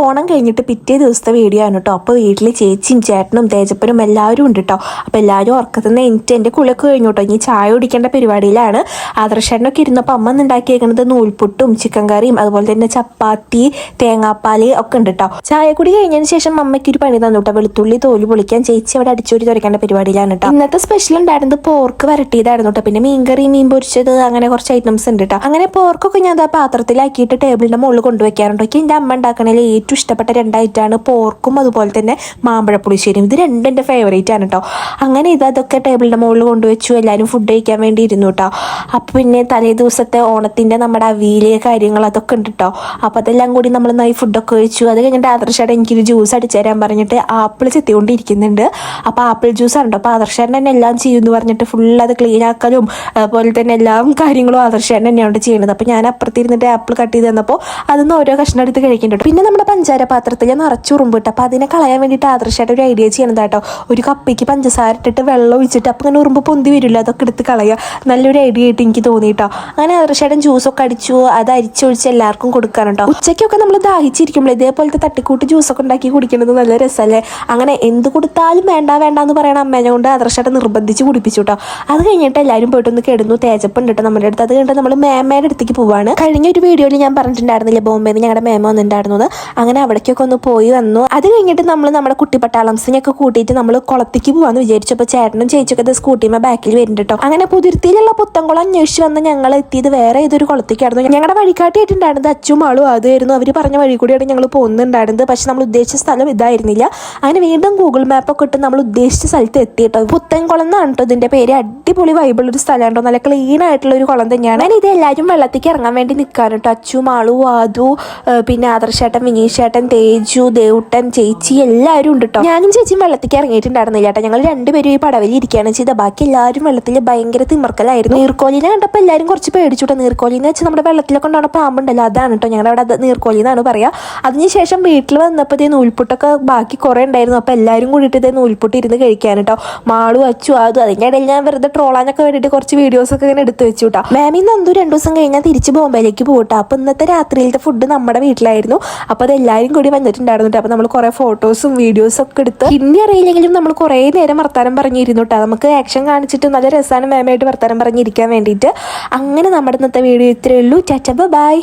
ഓണം കഴിഞ്ഞിട്ട് പിറ്റേ ദിവസത്തെ വീഡിയോ ആണ് കേട്ടോ അപ്പോൾ വീട്ടിൽ ചേച്ചിയും ചേട്ടനും തേജപ്പനും എല്ലാവരും ഉണ്ട് കേട്ടോ അപ്പോൾ എല്ലാവരും ഉറക്കത്തിൽ നിന്ന് എനിക്ക് എന്റെ കുളക്ക് കഴിഞ്ഞു കേട്ടോ ഇനി ചായ കുടിക്കേണ്ട പരിപാടിയിലാണ്. ആദർശനൊക്കെ ഇരുന്നപ്പോൾ അമ്മ ഉണ്ടാക്കിയേക്കുന്നത് നൂൽപുട്ടും ചിക്കൻ കറിയും അതുപോലെ തന്നെ ചപ്പാത്തി തേങ്ങാപ്പാൽ ഒക്കെ ഉണ്ട് കേട്ടോ ചായ കുടി കഴിഞ്ഞതിന് ശേഷം അമ്മയ്ക്ക് ഒരു പണി തന്നു കേട്ടോ വെളുത്തുള്ളി തോൽ പൊളിക്കാൻ ചേച്ചി അവിടെ അടിച്ചോടി തുറക്കേണ്ട പരിപാടിയിലാണ് കേട്ടോ ഇന്നത്തെ സ്പെഷ്യൽ ഉണ്ടായിരുന്നത് പോർക്ക് വരട്ടിയതായിരുന്നു കേട്ടോ പിന്നെ മീൻകറി മീൻ പൊരിച്ചത് അങ്ങനെ കുറച്ച് ഐറ്റംസ് ഉണ്ട് കേട്ടോ അങ്ങനെ പോർക്കൊക്കെ ഞാൻ പാത്രത്തിലാക്കിയിട്ട് ടേബിളിന്റെ മുകളിൽ കൊണ്ടുവയ്ക്കാറുണ്ടോ എന്റെ അമ്മ ഉണ്ടാക്കണേൽ ഏറ്റവും ഇഷ്ടപ്പെട്ട രണ്ടായിട്ടാണ് പോർക്കും അതുപോലെ തന്നെ മാമ്പഴ പുളിശ്ശേരിയും. ഇത് രണ്ടും എന്റെ ഫേവറേറ്റ് ആണ് കേട്ടോ അങ്ങനെ ഇത് അതൊക്കെ ടേബിളിന്റെ മുകളിൽ കൊണ്ടുവച്ചു. എല്ലാവരും ഫുഡ് കഴിക്കാൻ വേണ്ടി ഇരുന്നു കേട്ടോ അപ്പോൾ പിന്നെ തലേ ദിവസത്തെ ഓണത്തിന്റെ നമ്മുടെ അവിയിലെ കാര്യങ്ങൾ അതൊക്കെ ഉണ്ട് കേട്ടോ അപ്പോൾ അതെല്ലാം കൂടി നമ്മൾ നന്നായി ഫുഡൊക്കെ കഴിച്ചു. അത് കഴിഞ്ഞിട്ട് ആദർശയുടെ എനിക്കൊരു ജ്യൂസ് അടിച്ചു തരാൻ പറഞ്ഞിട്ട് ആപ്പിൾ ചെത്തിക്കൊണ്ടിരിക്കുന്നുണ്ട്. അപ്പോൾ ആപ്പിൾ ജ്യൂസ് ആണ് കേട്ടോ അപ്പോൾ ആദർശേട്ടൻ തന്നെ എല്ലാം ചെയ്യുമെന്ന് പറഞ്ഞിട്ട് ഫുൾ അത് ക്ലീൻ ആക്കലും അതുപോലെ തന്നെ എല്ലാം കാര്യങ്ങളും ആദർശേട്ടൻ തന്നെയാണ് ചെയ്യുന്നത് അപ്പോൾ ഞാൻ അപ്പുറത്തിരുന്നിട്ട് ആപ്പിൾ കട്ട് ചെയ്ത് തന്നപ്പോൾ അതിന്ന് ഓരോ കഷ്ണം എടുത്ത് കഴിക്കുന്നുണ്ട് പിന്നെ നമ്മുടെ പഞ്ചാര പാത്രത്തിൽ നിറച്ച് ഉറുമ്പിട്ട് അപ്പോൾ അതിനെ കളയാൻ വേണ്ടിയിട്ട് ആദർശമായിട്ട് ഒരു ഐഡിയ ചെയ്യണത് കേട്ടോ. ഒരു കപ്പിക്ക് പഞ്ചസാര ഇട്ടിട്ട് വെള്ളം ഒഴിച്ചിട്ട് അപ്പോൾ ഇങ്ങനെ ഉറുമ്പ് പൊന്തി വരില്ല അതൊക്കെ എടുത്ത് കളയുക. നല്ലൊരു ഐഡിയ ആയിട്ട് എനിക്ക് തോന്നി കേട്ടോ. അങ്ങനെ ആദർശമായിട്ടും ജ്യൂസൊക്കെ അടിച്ചു അത് അരിച്ചൊഴിച്ച് എല്ലാവർക്കും കൊടുക്കാനുണ്ടോ ഉച്ചയ്ക്കൊക്കെ നമ്മൾ ദാഹിച്ചിരിക്കുമ്പോൾ ഇതേപോലത്തെ തട്ടിക്കൂട്ട് ജ്യൂസൊക്കെ ഉണ്ടാക്കി കുടിക്കുന്നത് നല്ല രസമല്ലേ അങ്ങനെ എന്ത് കൊടുത്താലും വേണ്ട വേണ്ട എന്ന് പറയണ അമ്മേനെ കൊണ്ട് ആദർശമായിട്ട് നിർബന്ധിച്ച് കുടിപ്പിച്ചു കേട്ടോ. അത് കഴിഞ്ഞിട്ട് എല്ലാവരും പോയിട്ടൊന്ന് കിടന്നു തേജപ്പുണ്ട് കേട്ടോ നമ്മുടെ അടുത്ത്. അത് കഴിഞ്ഞിട്ട് നമ്മൾ മേമയുടെ അടുത്തേക്ക് പോവാണ്. കഴിഞ്ഞ ഒരു വീഡിയോയിൽ ഞാൻ പറഞ്ഞിട്ടുണ്ടായിരുന്നില്ല ബോംബെന്ന് ഞങ്ങളുടെ മേമ വന്നിട്ടുണ്ടായിരുന്നത് അങ്ങനെ അവിടേക്കൊക്കെ ഒന്ന് പോയി വന്നു. അത് കഴിഞ്ഞിട്ട് നമ്മൾ നമ്മുടെ കുട്ടി പട്ടാളംസിനെയൊക്കെ കൂട്ടിയിട്ട് നമ്മൾ കുളത്തേക്ക് പോകാന്ന് വിചാരിച്ചപ്പോൾ ചേട്ടനും ചേച്ചിയൊക്കെ ഇത് സ്കൂട്ടിമ ബാക്കിൽ വരുന്നുണ്ട് കേട്ടോ അങ്ങനെ പുതിർത്തിയിലുള്ള പുത്തംകുളം അന്വേഷിച്ച് വന്ന് ഞങ്ങൾ എത്തിയത് വേറെ ഏതൊരു കുളത്തേക്കായിരുന്നു. ഞങ്ങളുടെ വഴികാട്ടിയായിട്ടുണ്ടായിരുന്നത് അച്ചും ആളും അതായിരുന്നു അവർ പറഞ്ഞ വഴി കൂടിയാണ് ഞങ്ങൾ പോകുന്നുണ്ടായിരുന്നത്. പക്ഷെ നമ്മൾ ഉദ്ദേശിച്ച സ്ഥലം ഇതായിരുന്നില്ല. അങ്ങനെ വീണ്ടും ഗൂഗിൾ മാപ്പൊക്കെ ഇട്ട് നമ്മൾ ഉദ്ദേശിച്ച സ്ഥലത്ത് എത്തി കേട്ടോ പുത്തൻകുളം എന്നാണ് കേട്ടോ ഇതിന്റെ പേര്. അടിപൊളി വൈബിൾ ഒരു സ്ഥലമാണ് നല്ല ക്ലീൻ ആയിട്ടുള്ള ഒരു കുളം തന്നെയാണ്. ഇത് എല്ലാവരും വെള്ളത്തേക്ക് ഇറങ്ങാൻ വേണ്ടി നിൽക്കാറ് കേട്ടോ അച്ചു മാളു ആദു പിന്നെ ആദർശേട്ടൻ വിനീഷേട്ടൻ തേജു ദേവുട്ടൻ ചേച്ചി എല്ലാവരും ഉണ്ട് കേട്ടോ ഞാനും ചേച്ചിയും വെള്ളത്തേക്ക് ഇറങ്ങിയിട്ടുണ്ടായിരുന്നില്ല ചേട്ടാ ഞങ്ങൾ രണ്ടുപേരും ഈ പടവിൽ ഇരിക്കുകയാണ് ചെയ്തത്. ബാക്കി എല്ലാവരും വെള്ളത്തിൽ ഭയങ്കര തിമർക്കലായിരുന്നു. നീർക്കോലിനെ കണ്ടപ്പോൾ എല്ലാവരും കുറച്ച് പേടിച്ചു നീർക്കോലി എന്ന് വെച്ചാൽ നമ്മുടെ വെള്ളത്തിലൊക്കെ ഉണ്ടാവുന്ന പാമ്പുണ്ടല്ലോ അതാണ് കേട്ടോ ഞങ്ങളുടെ അവിടെ നീർക്കോലി എന്നാണ് പറയുക അതിനുശേഷം വീട്ടിൽ വന്നപ്പോൾ ഇതേ നൂൽപുട്ടൊക്കെ ബാക്കി കുറേ ഉണ്ടായിരുന്നു. അപ്പോൾ എല്ലാവരും കൂടിയിട്ട് ഇതേ നൂൽപുട്ട് ഇരുന്ന് കഴിക്കാൻ കേട്ടോ മാളു അച്ചു അതും അതിന്റെ ഇടയിൽ ഞാൻ വെറുതെ ട്രോളാനൊക്കെ വേണ്ടിയിട്ട് കുറച്ച് വീഡിയോസ് ഒക്കെ ഇങ്ങനെ എടുത്ത് വെച്ചു കേട്ടോ മാമിന്ന് നന്ദു രണ്ടു ദിവസം കഴിഞ്ഞാൽ തിരിച്ച് ബോംബെയിലേക്ക് പോകട്ടോ അപ്പോൾ ഇന്നത്തെ രാത്രിയിലത്തെ ഫുഡ് നമ്മുടെ വീട്ടിലായിരുന്നു. അപ്പോൾ അത് എല്ലാവരും കൂടി വന്നിട്ടുണ്ടായിരുന്നു അപ്പൊ അപ്പോൾ നമ്മൾ കുറേ ഫോട്ടോസും വീഡിയോസും ഒക്കെ എടുത്ത് ഹിന്ദി അറിയില്ലെങ്കിലും നമ്മൾ കുറേ നേരം വർത്താനം പറഞ്ഞിരുന്നു കേട്ടോ നമുക്ക് ആക്ഷൻ കാണിച്ചിട്ട് നല്ല രസമാണ് മാമയായിട്ട് വർത്താനം പറഞ്ഞിരിക്കാൻ വേണ്ടിയിട്ട്. അങ്ങനെ നമ്മുടെ ഇന്നത്തെ വീഡിയോ ഇത്രയേ ഉള്ളൂ. ചാച്ച ബൈ.